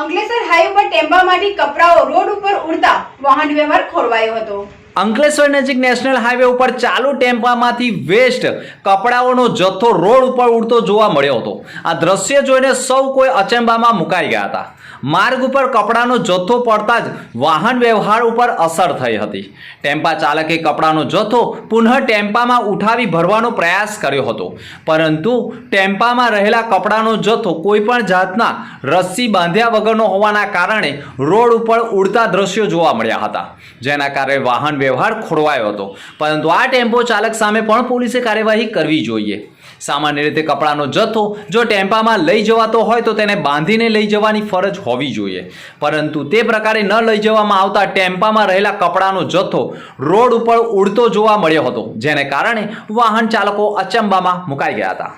Ankleshwar highway પર ટેમ્બામાંથી કપડાઓ road ઉપર ઉડતા વાહન વ્યવહાર ખોરવાયો હતો. અંકલેશ્વર નજીક નેશનલ હાઈવે ઉપર ચાલુ ટેમ્પામાંથી વેસ્ટ કપડાઓનો જથ્થો રોડ ઉપર ઉડતો જોવા મળ્યો હતો. આ દ્રશ્ય જોઈને સૌ કોઈ અચંબામાં મુકાઈ ગયા હતા. માર્ગ ઉપર કપડાનો જથ્થો પડતા જ વાહન વ્યવહાર ઉપર અસર થઈ હતી. ટેમ્પા ચાલકે કપડાનો જથ્થો પુનઃ ટેમ્પામાં ઉઠાવી ભરવાનો પ્રયાસ કર્યો હતો. પરંતુ ટેમ્પામાં રહેલા કપડાનો જથ્થો કોઈપણ જાતના રસ્સી બાંધ્યા વગરનો હોવાના કારણે રોડ ઉપર ઉડતા દ્રશ્યો જોવા મળ્યા હતા. જેના કારણે વાહન વ્યવહાર ખોરવાયો હતો. પરંતુ આ ટેમ્પો ચાલક સામે પણ પોલીસે કાર્યવાહી કરવી જોઈએ. સામાન્ય રીતે કપડાનો જથ્થો જો ટેમ્પામાં લઈ જવાતો હોય તો તેને બાંધીને લઈ જવાની ફરજ હોવી જોઈએ. પરંતુ તે પ્રકારે ન લઈ જવામાં આવતા ટેમ્પામાં રહેલા કપડાનો જથ્થો રોડ ઉપર ઉડતો જોવા મળ્યો હતો, જેને કારણે વાહન ચાલકો અચંબામાં મુકાઈ ગયા હતા.